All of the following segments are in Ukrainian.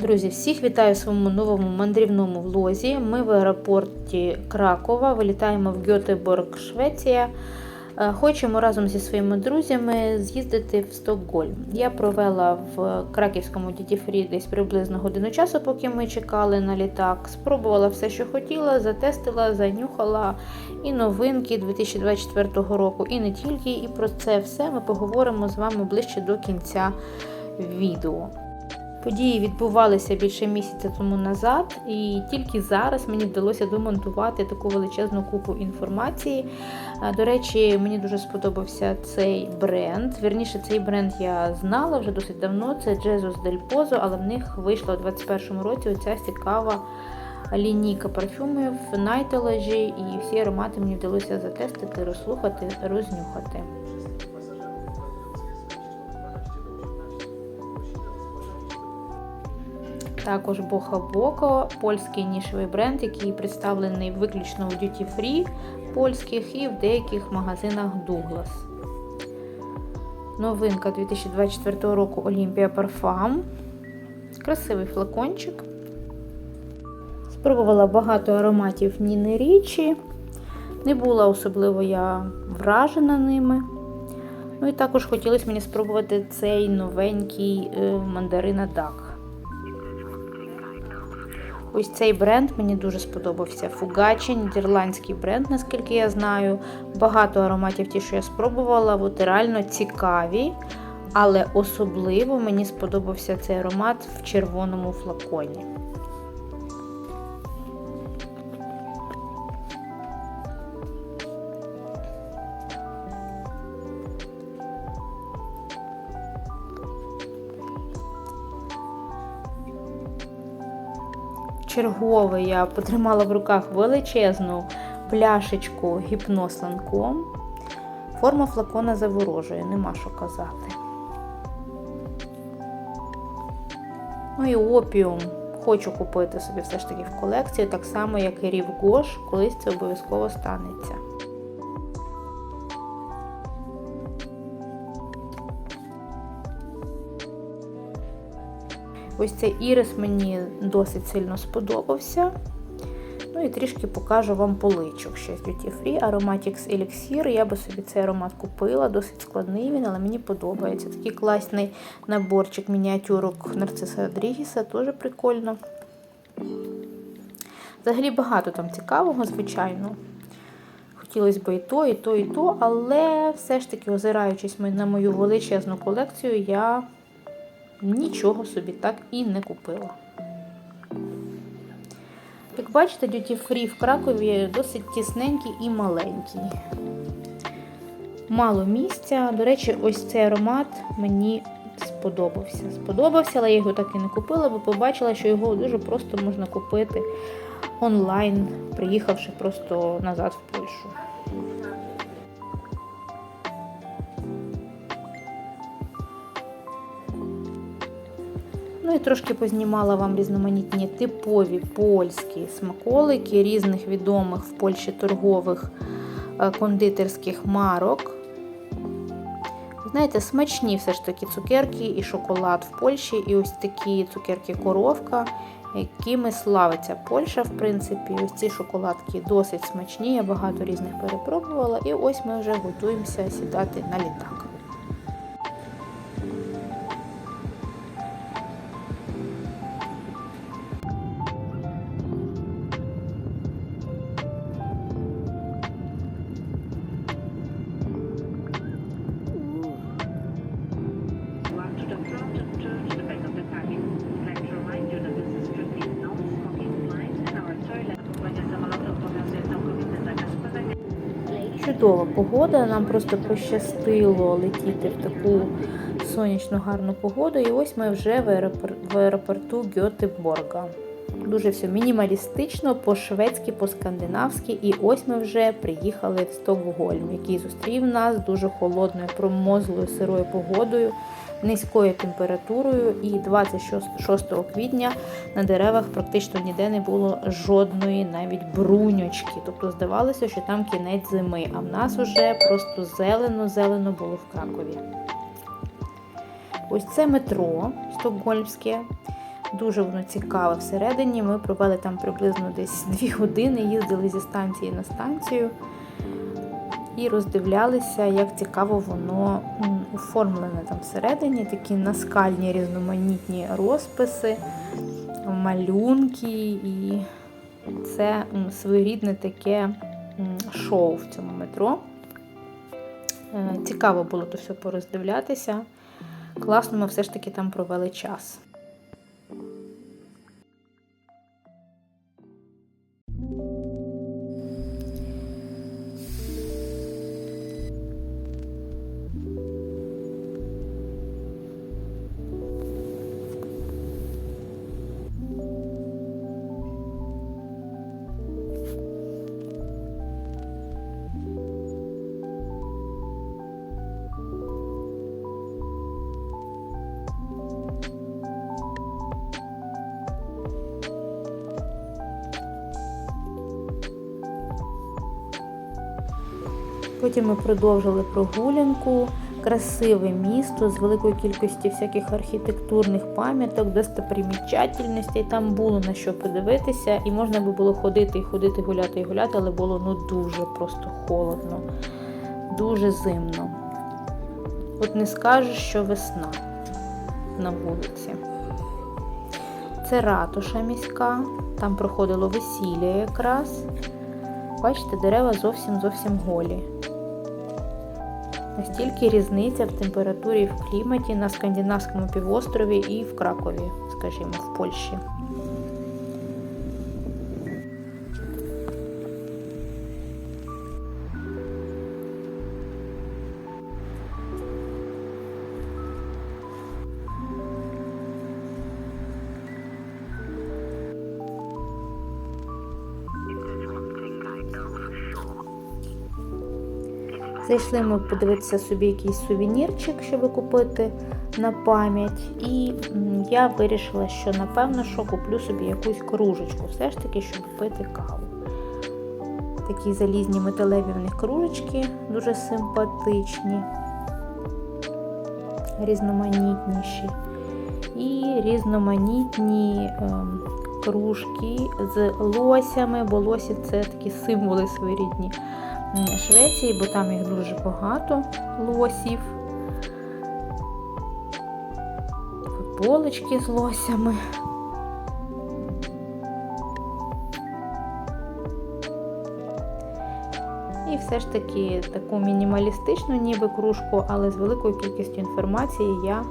Друзі, всіх вітаю в своєму новому мандрівному влозі. Ми в аеропорті Кракова вилітаємо в Гьотеборг, Швеція. Е, Хочемо разом зі своїми друзями з'їздити в Стокгольм. Я провела в краківському діті-фрі десь приблизно годину часу, поки ми чекали на літак. Спробувала все, що хотіла, затестила, занюхала і новинки 2024 року, і не тільки. І про це все ми поговоримо з вами ближче до кінця відео. Події відбувалися більше місяця тому назад, і тільки зараз мені вдалося домонтувати таку величезну купу інформації. Е, До речі, мені дуже сподобався цей бренд. Вірніше, цей бренд я знала вже досить давно. Це Jesus Del Pozo, але в них вийшла у 2021 році оця цікава лінійка парфюмів Nightology, і всі аромати мені вдалося затестити, розслухати, рознюхати. Також Боха Боко, польський нішевий бренд, який представлений виключно у Duty Free польських і в деяких магазинах Douglas. Новинка 2024 року Olympia Parfum. Красивий флакончик. Спробувала багато ароматів Ніни Річі. Не була особливо я вражена ними. Ну і також хотілося мені спробувати цей новенький мандарина Дак. Ось цей бренд мені дуже сподобався. Фугачі, нідерландський бренд, наскільки я знаю. Багато ароматів, ті, що я спробувала, от реально цікаві. Але особливо мені сподобався цей аромат в червоному флаконі. Чергове я потримала в руках величезну пляшечку гіпноз ланком. Форма флакона заворожує, нема що казати. Ну і опіум хочу купити собі все ж таки в колекцію, так само, як і Рівгош, колись це обов'язково станеться. Ось цей ірис мені досить сильно сподобався. Ну і трішки покажу вам поличок ще з Duty Free. Aromatics Elixir. Я би собі цей аромат купила, досить складний він, але мені подобається. Такий класний наборчик мініатюрок Нарциса Дрігіса, теж прикольно. Взагалі багато там цікавого, звичайно. Хотілося б і то, і то, і то, але все ж таки, озираючись на мою величезну колекцію, я нічого собі так і не купила. Як бачите, Duty Free в Кракові досить тісненький і маленький. Мало місця. До речі, ось цей аромат мені сподобався. Сподобався, але я його так і не купила, бо побачила, що його дуже просто можна купити онлайн, приїхавши просто назад в Польщу. Ну і трошки познімала вам різноманітні типові польські смаколики різних відомих в Польщі торгових кондитерських марок. Знаєте, смачні все ж таки цукерки і шоколад в Польщі, і ось такі цукерки-коровка, якими славиться Польща, в принципі. Ось ці шоколадки досить смачні, я багато різних перепробувала. І ось ми вже готуємося сідати на літак. Погода, нам просто пощастило летіти в таку сонячну гарну погоду. І ось ми вже в, аеропор... в аеропорту Гьотеборга. Дуже все мінімалістично, по-шведськи, по-скандинавськи. І ось ми вже приїхали в Стокгольм, який зустрів нас дуже холодною, промозлою сирою погодою, низькою температурою. І 26 квітня на деревах практично ніде не було жодної навіть бруньочки. Тобто здавалося, що там кінець зими, а в нас вже просто зелено-зелено було в Кракові. Ось це метро стокгольмське. Дуже воно цікаве всередині. Ми провели там приблизно десь 2 години, їздили зі станції на станцію і роздивлялися, як цікаво воно оформлене там всередині. Такі наскальні різноманітні розписи, малюнки, і це своєрідне таке шоу в цьому метро. Е, Цікаво було то все пороздивлятися. Класно, ми все ж таки там провели час. Потім ми продовжили прогулянку. Красиве місто з великою кількістю всяких архітектурних пам'яток, достопримічательностей. Там було на що подивитися, і можна би було ходити і ходити, гуляти і гуляти, але було ну дуже просто холодно, дуже зимно. От не скажеш, що весна на вулиці. Це ратуша міська, там проходило весілля якраз. Бачите, дерева зовсім зовсім голі. Настільки різниця в температурі в кліматі на скандинавському півострові і в Кракові, скажімо, в Польщі. Зайшли ми подивитися собі якийсь сувенірчик, щоб купити на пам'ять. І я вирішила, що напевно що куплю собі якусь кружечку, все ж таки, щоб пити каву. Такі залізні металеві в них кружечки, дуже симпатичні, різноманітніші. І різноманітні ем, кружки з лосями, бо лосі це такі символи своєрідні. Швеції, бо там їх дуже багато лосів. Футболочки з лосями. І все ж таки таку мінімалістичну ніби кружку, але з великою кількістю інформації я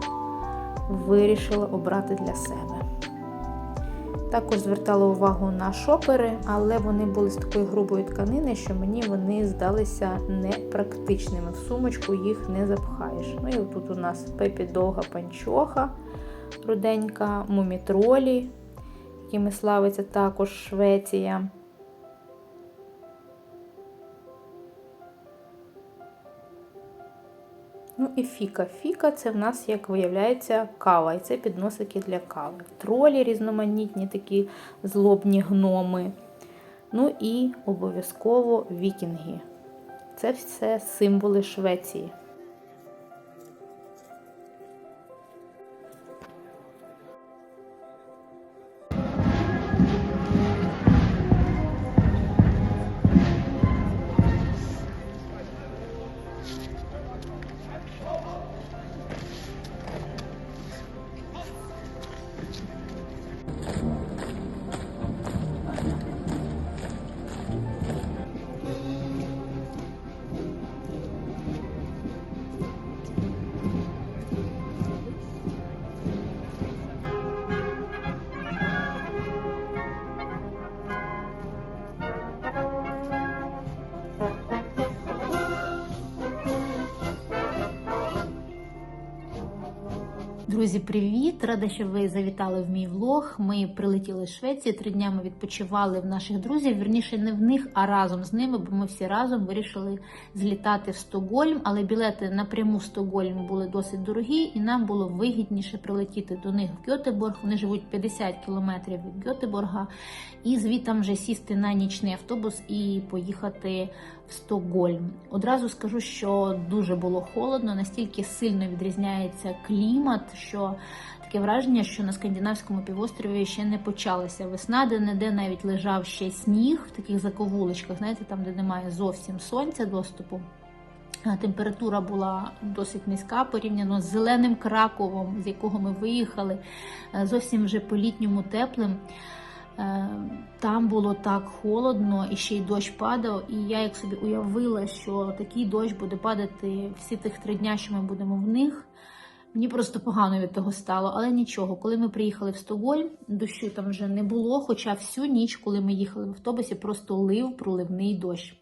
вирішила обрати для себе. Також звертала увагу на шопери, але вони були з такої грубої тканини, що мені вони здалися непрактичними. В сумочку їх не запхаєш. Ну і тут у нас пепі довга панчоха, руденька, мумітролі, якими славиться також Швеція. І фіка. Фіка це в нас, як виявляється, кава. І це підносики для кави. Тролі різноманітні, такі злобні гноми. Ну і обов'язково вікінги. Це все символи Швеції. Друзі, привіт! Рада, що ви завітали в мій влог. Ми прилетіли з Швеції. Три дня ми відпочивали в наших друзів. Вірніше, не в них, а разом з ними, бо ми всі разом вирішили злітати в Стокгольм. Але білети напряму в Стокгольм були досить дорогі, і нам було вигідніше прилетіти до них в Гьотеборг. Вони живуть 50 кілометрів від Гьотеборга, і звідти вже сісти на нічний автобус і поїхати Стокгольм. Одразу скажу, що дуже було холодно, настільки сильно відрізняється клімат, що Таке враження, що на скандинавському півострові ще не почалася весна, де не де навіть лежав ще сніг в таких заковулочках, знаєте, там, де немає зовсім сонця доступу. Температура була досить низька порівняно з зеленим Краковом, з якого ми виїхали, е, зовсім вже по-літньому теплим. Е, Там було так холодно і ще й дощ падав. І я як собі уявила, що такий дощ буде падати всі тих три дня, що ми будемо в них. Мені просто погано від того стало, але нічого. Коли ми приїхали в Стокгольм, дощу там вже не було. Хоча всю ніч, коли ми їхали в автобусі, просто лив проливний дощ.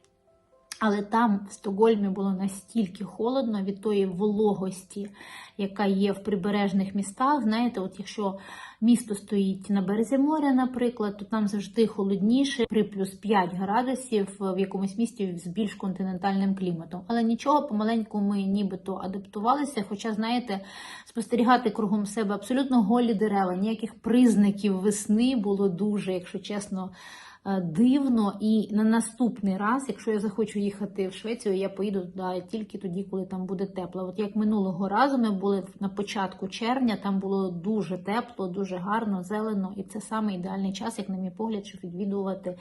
Але там в Стокгольмі було настільки холодно від тої вологості, яка є в прибережних містах. Знаєте, от якщо місто стоїть на березі моря, наприклад, то там завжди холодніше при плюс 5 градусів в якомусь місті з більш континентальним кліматом. Але нічого, помаленьку ми нібито адаптувалися. Хоча, знаєте, спостерігати кругом себе абсолютно голі дерева, ніяких признаків весни було дуже, якщо чесно е, дивно. І на наступний раз, якщо я захочу їхати в Швецію, я поїду туди тільки тоді, коли там буде тепло. От як минулого разу ми були на початку червня, там було дуже тепло, дуже гарно, зелено, і це саме ідеальний час, як на мій погляд, щоб відвідувати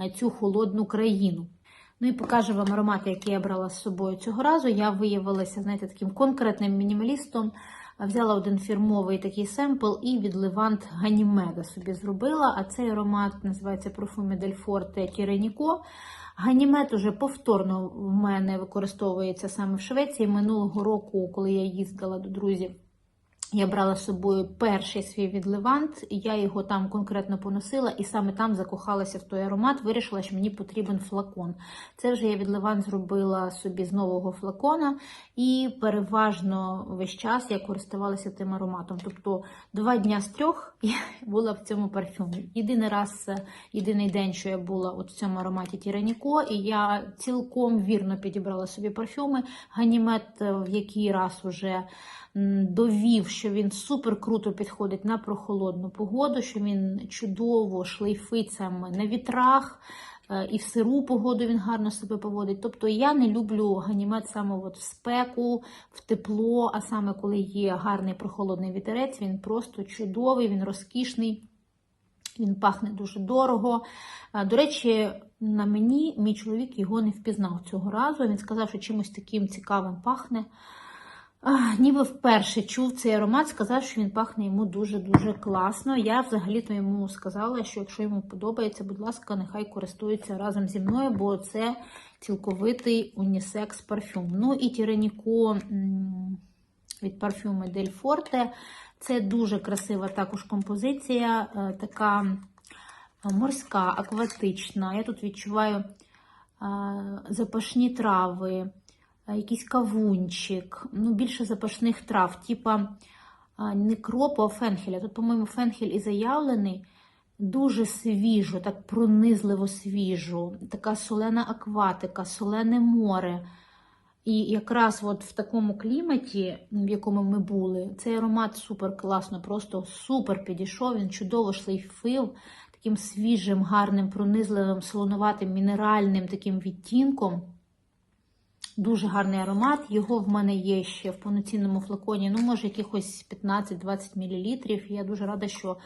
е, цю холодну країну. Ну і покажу вам аромати, які я брала з собою цього разу. Я виявилася, знаєте, таким конкретним мінімалістом. Взяла один фірмовий такий семпл і від Левант Ганімеда собі зробила. А цей аромат називається Профумі Дельфорте Тіреніко. Ганімет уже повторно в мене використовується саме в Швеції. Минулого року, коли я їздила до друзів, я брала з собою перший свій від Левант, і я його там конкретно поносила, і саме там закохалася в той аромат. Вирішила, що мені потрібен флакон. Це вже я від Левант зробила собі з нового флакона, і переважно весь час я користувалася тим ароматом. Тобто два дня з трьох я була в цьому парфюмі. Єдиний раз, е, єдиний день, що я була от в цьому ароматі Тіраніко, і я цілком вірно підібрала собі парфюми. Ганімет е, в який раз уже довів, що він супер круто підходить на прохолодну погоду, що він чудово шлейфить саме на вітрах. е, І в сиру погоду він гарно себе поводить. Тобто я не люблю ганімет саме от в спеку, в тепло, а саме коли є гарний прохолодний вітерець, він просто чудовий, він розкішний. Він пахне дуже дорого. До речі, на мені мій чоловік його не впізнав цього разу. Він сказав, що чимось таким цікавим пахне. Ніби вперше чув цей аромат, сказав, що він пахне йому дуже-дуже класно. Я взагалі-то йому сказала, що якщо йому подобається, будь ласка, нехай користується разом зі мною, бо це цілковитий унісекс парфюм. Ну і Тіраніко м, від парфюми Дель Форте. Це дуже красива також композиція, е, така е, морська, акватична. Я тут відчуваю е, запашні трави, якийсь кавунчик, ну, більше запашних трав, типа е, не кропу, а фенхеля. Тут, по-моєму, фенхель і заявлений. Дуже свіжо, так пронизливо свіжо, така солена акватика, солене море. І якраз от в такому кліматі, в якому ми були, цей аромат супер класно, просто супер підійшов. Він чудово шлейфив таким свіжим, гарним, пронизливим, солонуватим, мінеральним таким відтінком. Дуже гарний аромат. Його в мене є ще в повноцінному флаконі, ну, може, якихось 15-20 мл. Я дуже рада, що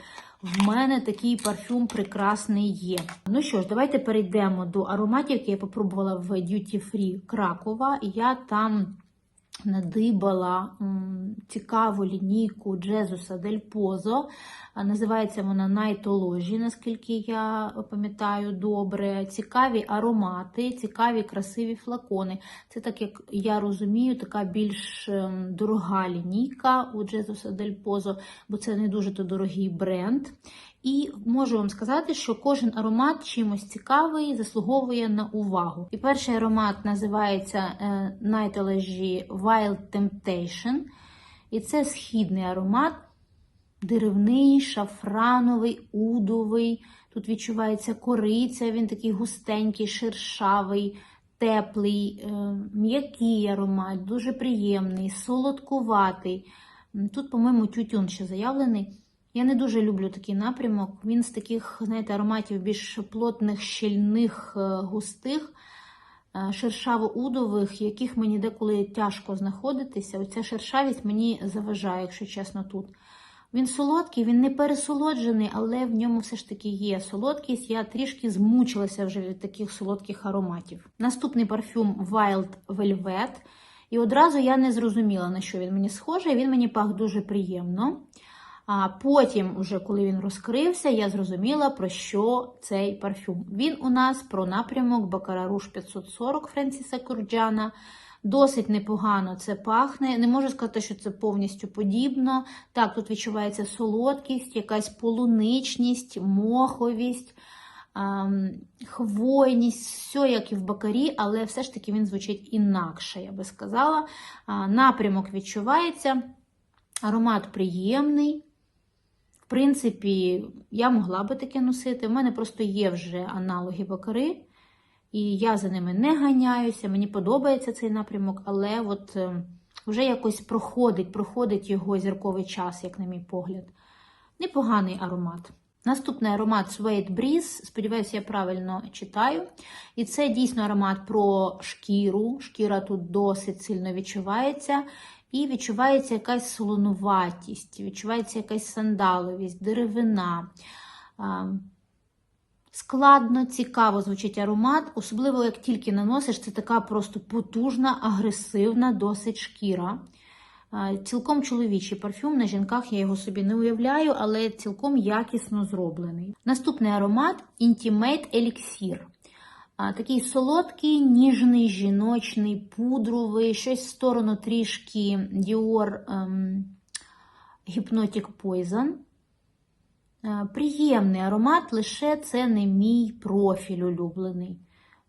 в мене такий парфюм прекрасний є. Ну що ж, давайте перейдемо до ароматів, які я попробувала в Duty Free Кракова. Я там надибала цікаву лінійку Джезуса Дель Позо. Називається вона Найтоложі, наскільки я пам'ятаю добре. Цікаві аромати, цікаві красиві флакони. Це, так як я розумію, така більш ем, дорога лінійка у Джезуса Дель Позо, бо це не дуже то дорогий бренд. І можу вам сказати, що кожен аромат чимось цікавий, заслуговує на увагу. І перший аромат називається е, Nightology Wild Temptation. І це східний аромат, деревний, шафрановий, удовий. Тут відчувається кориця, він такий густенький, шершавий, теплий, е, м'який аромат, дуже приємний, солодкуватий. Тут, по-моєму, тютюн ще заявлений. Я не дуже люблю такий напрямок. Він з таких, знаєте, ароматів більш плотних, щільних, е, густих, е, шершаво-удових, яких мені деколи тяжко знаходитися. Оця шершавість мені заважає, якщо чесно, тут. Він солодкий, він не пересолоджений, але в ньому все ж таки є солодкість. Я трішки змучилася вже від таких солодких ароматів. Наступний парфюм Wild Velvet. І одразу я не зрозуміла, на що він мені схожий. Він мені пах дуже приємно. А потім, уже коли він розкрився, я зрозуміла, про що цей парфюм. Він у нас про напрямок Бакараруш 540 Френсіса Курджана. Досить непогано це пахне. Не можу сказати, що це повністю подібно. Так, тут відчувається солодкість, якась полуничність, моховість, ем, хвойність, все як і в бакарі, але все ж таки він звучить інакше, я би сказала. Напрямок відчувається, аромат приємний. Принципі, я могла би таке носити. У мене просто є вже аналоги бакари. І я за ними не ганяюся, мені подобається цей напрямок, але от е, вже якось проходить, проходить його зірковий час, як на мій погляд. Непоганий аромат. Наступний аромат Suede Breeze. Сподіваюся, я правильно читаю. І це дійсно аромат про шкіру. Шкіра тут досить сильно відчувається. І відчувається якась солонуватість, відчувається якась сандаловість, деревина. Складно, цікаво звучить аромат, особливо як тільки наносиш, це така просто потужна, агресивна, досить шкіра. Цілком чоловічий парфюм. На жінках я його собі не уявляю, але цілком якісно зроблений. Наступний аромат Intimate Elixir. Такий солодкий, ніжний, жіночний, пудровий, щось в сторону трішки Dior ем, Hypnotic Poison. Е, Приємний аромат, лише це не мій профіль улюблений.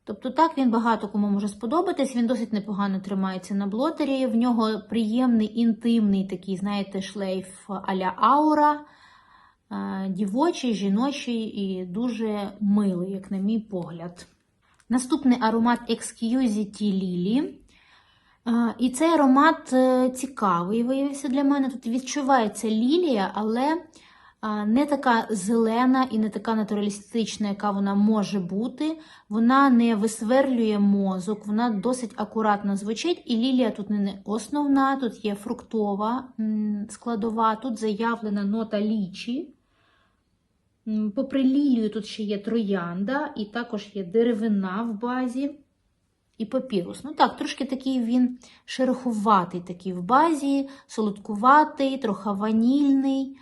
Тобто, так, він багато кому може сподобатись, він досить непогано тримається на блотері. В нього приємний, інтимний такий, знаєте, шлейф а-ля аура, е, дівочий, жіночий і дуже милий, як на мій погляд. Наступний аромат Exquisite Lily. І цей аромат е, цікавий виявився для мене. Тут відчувається лілія, але не така зелена і не така натуралістична, яка вона може бути. Вона не висверлює мозок, вона досить акуратно звучить. І лілія тут не основна, тут є фруктова складова, тут заявлена нота лічі. Попри лілію, тут ще є троянда, і також є деревина в базі. І папірус. Ну так, трошки такий він шероховатий такий в базі, солодкуватий, трохи ванільний,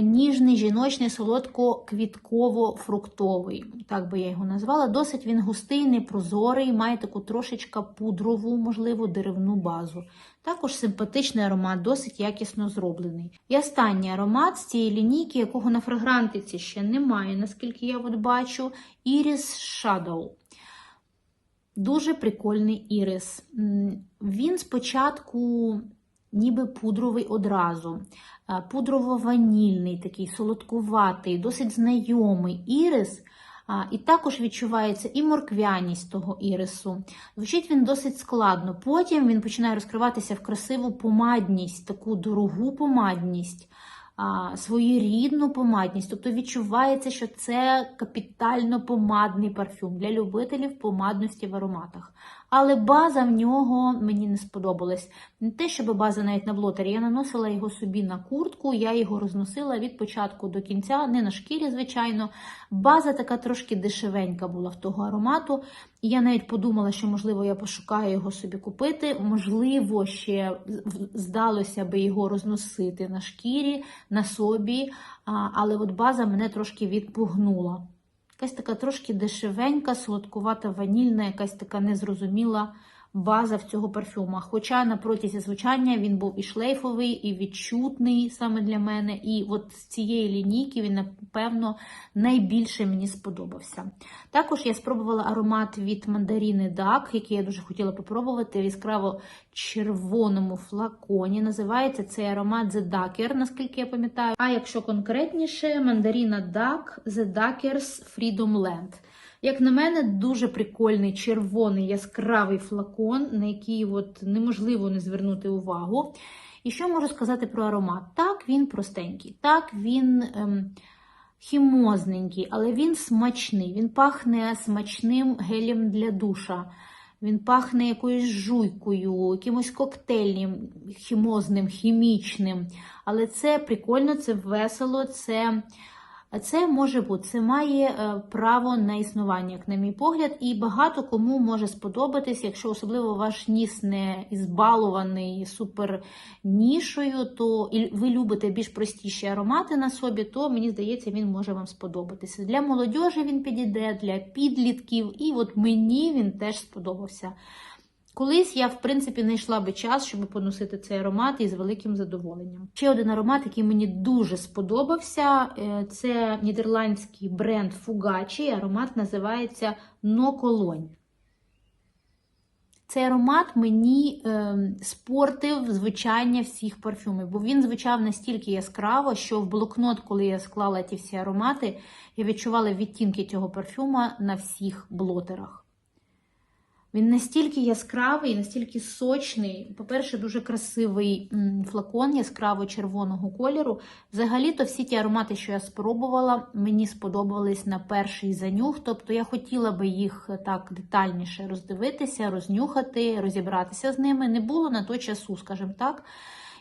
ніжний, жіночний, солодко-квітково-фруктовий. Так би я його назвала. Досить він густий, непрозорий, має таку трошечка пудрову, можливо, деревну базу. Також симпатичний аромат, досить якісно зроблений. І останній аромат з цієї лінійки, якого на фрагрантиці ще немає, наскільки я от бачу, Iris Shadow. Дуже прикольний ірис. Він спочатку ніби пудровий одразу, а, пудрово-ванільний, такий солодкуватий, досить знайомий ірис. І також відчувається і морквяність того ірису. Звучить він досить складно. Потім він починає розкриватися в красиву помадність, таку дорогу помадність, своєрідну помадність. Тобто відчувається, що це капітально помадний парфюм для любителів помадності в ароматах. Але база в нього мені не сподобалась. Не те, щоб база навіть на блотері. Я наносила його собі на куртку, я його розносила від початку до кінця, не на шкірі, звичайно. База така трошки дешевенька була в того аромату. І я навіть подумала, що, можливо, я пошукаю його собі купити. Можливо, ще здалося би його розносити на шкірі, на собі. Але от база мене трошки відпугнула. Якась така трошки дешевенька, солодкувата ванільна, якась така незрозуміла база в цього парфюма. Хоча на протязі звучання він був і шлейфовий, і відчутний саме для мене. І от з цієї лінійки він, напевно, найбільше мені сподобався. Також я спробувала аромат від мандаріни Дак, який я дуже хотіла попробувати в яскраво червоному флаконі. Називається цей аромат The Ducker, наскільки я пам'ятаю. А якщо конкретніше, мандаріна Duck The Duckers Freedom Land. Як на мене, дуже прикольний червоний яскравий флакон, на який от неможливо не звернути увагу. І що можу сказати про аромат? Так, він простенький, так, він ем, хімозненький, але він смачний. Він пахне смачним гелем для душа. Він пахне якоюсь жуйкою, якимось коктейльним, хімозним, хімічним. Але це прикольно, це весело, це, це може бути, це має е, право на існування, як на мій погляд, і багато кому може сподобатись, якщо особливо ваш ніс не ізбалований супер нішою, то і ви любите більш простіші аромати на собі, то мені здається, він може вам сподобатися. Для молодіжі він підійде, для підлітків, і от мені він теж сподобався. Колись я, в принципі, знайшла би час, щоб поносити цей аромат і з великим задоволенням. Ще один аромат, який мені дуже сподобався, е, це нідерландський бренд Фугачі. Аромат називається Cologne. Цей аромат мені е, спортив звучання всіх парфюмів, бо він звучав настільки яскраво, що в блокнот, коли я склала ті всі аромати, я відчувала відтінки цього парфюма на всіх блотерах. Він настільки яскравий, настільки сочний. По-перше, дуже красивий флакон яскраво-червоного кольору. Взагалі-то всі ті аромати, що я спробувала, мені сподобались на перший занюх. Тобто я хотіла би їх так детальніше роздивитися, рознюхати, розібратися з ними. Не було на то часу, скажімо так.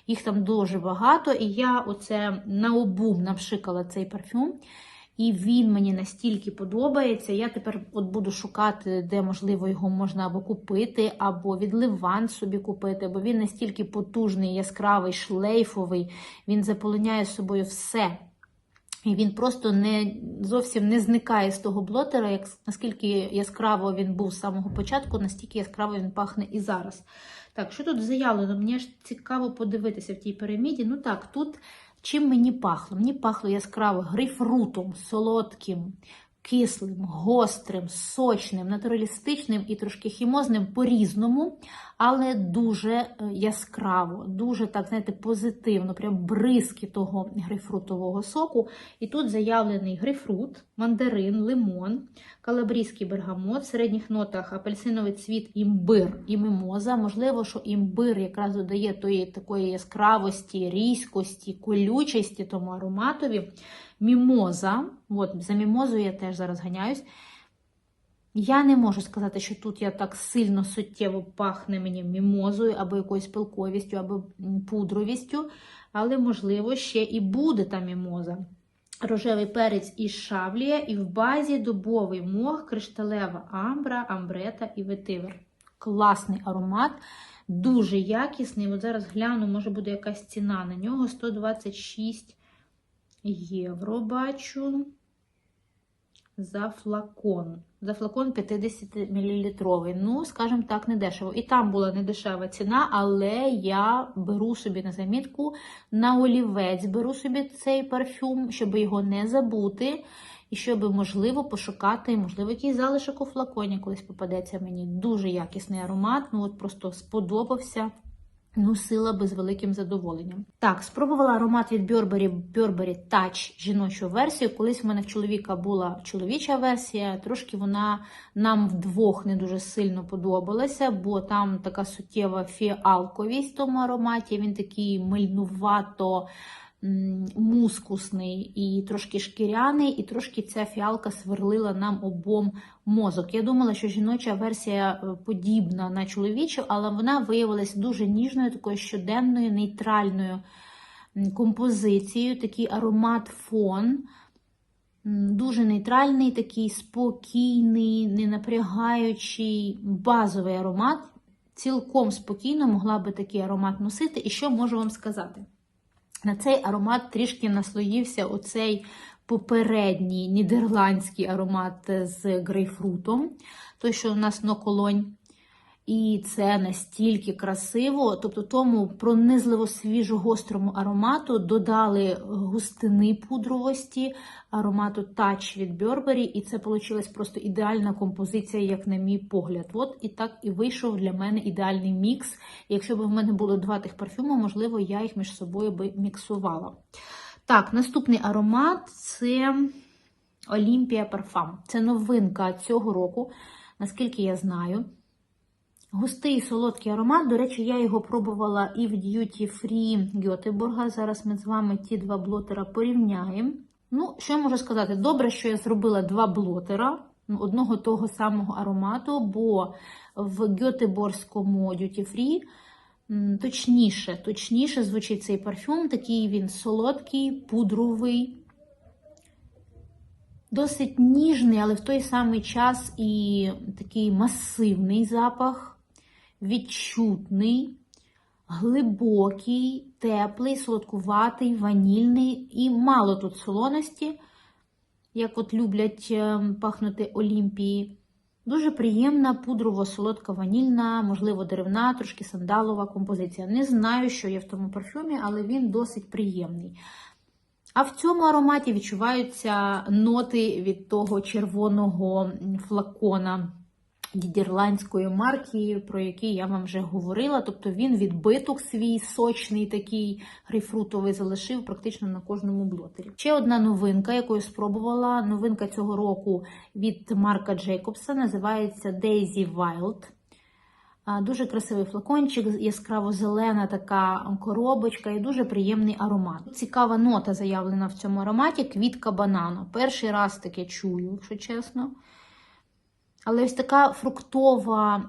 Їх там дуже багато, і я оце на обум напшикала цей парфюм. І він мені настільки подобається. Я тепер от буду шукати, де можливо його можна або купити, або від Ливан собі купити, бо він настільки потужний, яскравий, шлейфовий, він заполоняє собою все. І він просто не зовсім не зникає з того блотера, як наскільки яскраво він був з самого початку, настільки яскраво він пахне і зараз. Так, що тут заявлено? Мені ж цікаво подивитися в тій піраміді. Ну так, тут чим мені пахло? Мені пахло яскраво грейпфрутом, солодким, кислим, гострим, сочним, натуралістичним і трошки хімозним по-різному, але дуже е, яскраво, дуже так, знаєте, позитивно, прям бризки того грейпфрутового соку. І тут заявлений грейпфрут, мандарин, лимон, калабрійський бергамот, в середніх нотах апельсиновий цвіт, імбир і мимоза. Можливо, що імбир якраз додає тої такої яскравості, різкості, колючості тому ароматові. Мімоза, от за мімозою я теж зараз ганяюсь. Я не можу сказати, що тут я так сильно суттєво пахне мені мімозою, або якоюсь пилковістю, або пудровістю, але, можливо, ще і буде та мімоза. Рожевий перець із шавлія, і в базі дубовий мох, кришталева амбра, амбрета і ветивер. Класний аромат, дуже якісний. От зараз гляну, може буде якась ціна на нього 126 євро бачу за флакон. За флакон 50 мл. Ну, скажімо так, не дешево. І там була недешева ціна, але я беру собі на замітку на олівець, беру собі цей парфюм, щоб його не забути. І щоб, можливо, пошукати, можливо, якийсь залишок у флаконі колись попадеться мені. Дуже якісний аромат. Ну, от просто сподобався. Носила би з великим задоволенням. Так, спробувала аромат від Burberry Burberry Touch жіночу версію. Колись в мене в чоловіка була чоловіча версія, трошки вона нам вдвох не дуже сильно подобалася, бо там така суттєва фіалковість в тому ароматі. Він такий мильнувато мускусний і трошки шкіряний, і трошки ця фіалка сверлила нам обом мозок. Я думала, що жіноча версія е, подібна на чоловічу, але вона виявилася дуже ніжною, такою щоденною, нейтральною композицією, такий аромат фон. Дуже нейтральний, такий спокійний, не напрягаючий, базовий аромат. Цілком спокійно могла би такий аромат носити. І що можу вам сказати? На цей аромат трішки наслоївся оцей попередній нідерландський аромат з грейпфрутом, той, що у нас ноколонь. І це настільки красиво, тобто тому пронизливо свіжо гострому аромату додали густини пудровості, аромату Touch від Burberry, і це вийшла просто ідеальна композиція, як на мій погляд. От і так і вийшов для мене ідеальний мікс. Якщо б в мене було два тих парфюми, можливо, я їх між собою би міксувала. Так, наступний аромат це Olympia Parfum. Це новинка цього року, наскільки я знаю. Густий солодкий аромат. До речі, я його пробувала і в Duty Free Гьотеборга. Зараз ми з вами ті два блотера порівняємо. Ну, що я можу сказати? Добре, що я зробила два блотера. одного того самого аромату, бо в Гьотеборському Duty Free точніше, точніше звучить цей парфюм. Такий він солодкий, пудровий, досить ніжний, але в той самий час і такий масивний запах, відчутний, глибокий, теплий, солодкуватий, ванільний і мало тут солоності, як от люблять е, пахнути Олімпії. Дуже приємна пудрово-солодка ванільна, можливо, деревна, трошки сандалова композиція. Не знаю, що є в тому парфюмі, але він досить приємний. А в цьому ароматі відчуваються ноти від того червоного флакона нідерландської марки, про який я вам вже говорила. Тобто він відбиток свій сочний, такий грейпфрутовий залишив практично на кожному блотері. Ще одна новинка, яку я спробувала. Новинка цього року від Марка Джейкобса називається Daisy Wild. Дуже красивий флакончик, яскраво зелена така коробочка і дуже приємний аромат. Цікава нота заявлена в цьому ароматі квітка банану. Перший раз таке чую, якщо чесно. Але ось така фруктова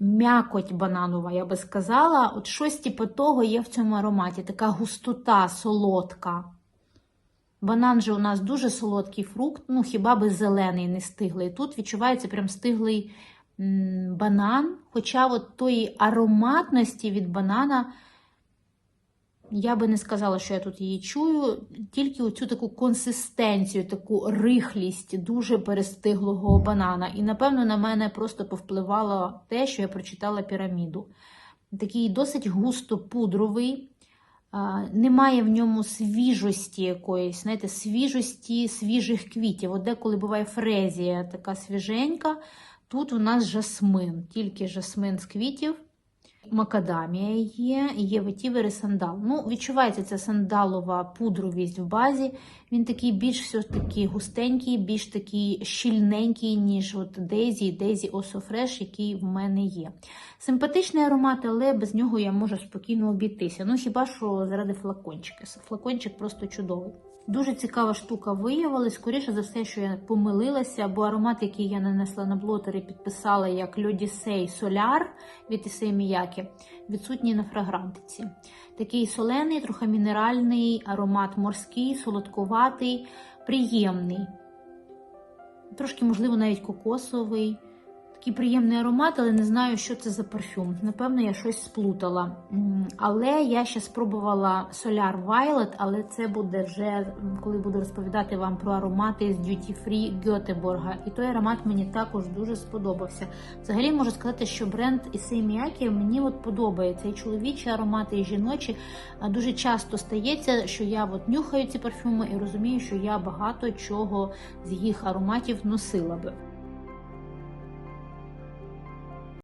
м'якоть бананова, я би сказала. От щось типу того є в цьому ароматі. Така густота, солодка. Банан же у нас дуже солодкий фрукт, ну хіба би зелений, не стиглий. Тут відчувається прям стиглий банан. Хоча от тої ароматності від банана, я би не сказала, що я тут її чую, тільки оцю таку консистенцію, таку рихлість дуже перестиглого банана. І, напевно, на мене просто повпливало те, що я прочитала піраміду. Такий досить густо пудровий. Немає в ньому свіжості якоїсь, знаєте, свіжості свіжих квітів. От деколи буває фрезія така свіженька. Тут у нас жасмин, тільки жасмин з квітів. Макадамія є, є ветівер і сандал. Ну, відчувається ця сандалова пудровість в базі. Він такий більш все-таки густенький, більш такий щільненький, ніж от Дейзі і Дейзі Осо Fresh, який в мене є. Симпатичний аромат, але без нього я можу спокійно обійтися. Ну, хіба що заради флакончика. Флакончик просто чудовий. Дуже цікава штука виявилась. Скоріше за все, що я помилилася, бо аромат, який я нанесла на блотері, підписала як Льодісей Соляр від Ісей Міякі, відсутній на фрагрантиці. Такий солений, трохи мінеральний, аромат морський, солодкуватий, приємний. Трошки, можливо, навіть кокосовий. Такий приємний аромат, але не знаю, що це за парфюм. Напевно, я щось сплутала. Але я ще спробувала Solar Violet, але це буде вже, коли буду розповідати вам про аромати з Duty Free Гьотеборга. І той аромат мені також дуже сподобався. Взагалі можу сказати, що бренд Issey Miyake мені от подобається. І чоловічі аромати, і жіночі. Дуже часто стається, що я от нюхаю ці парфюми і розумію, що я багато чого з їх ароматів носила би.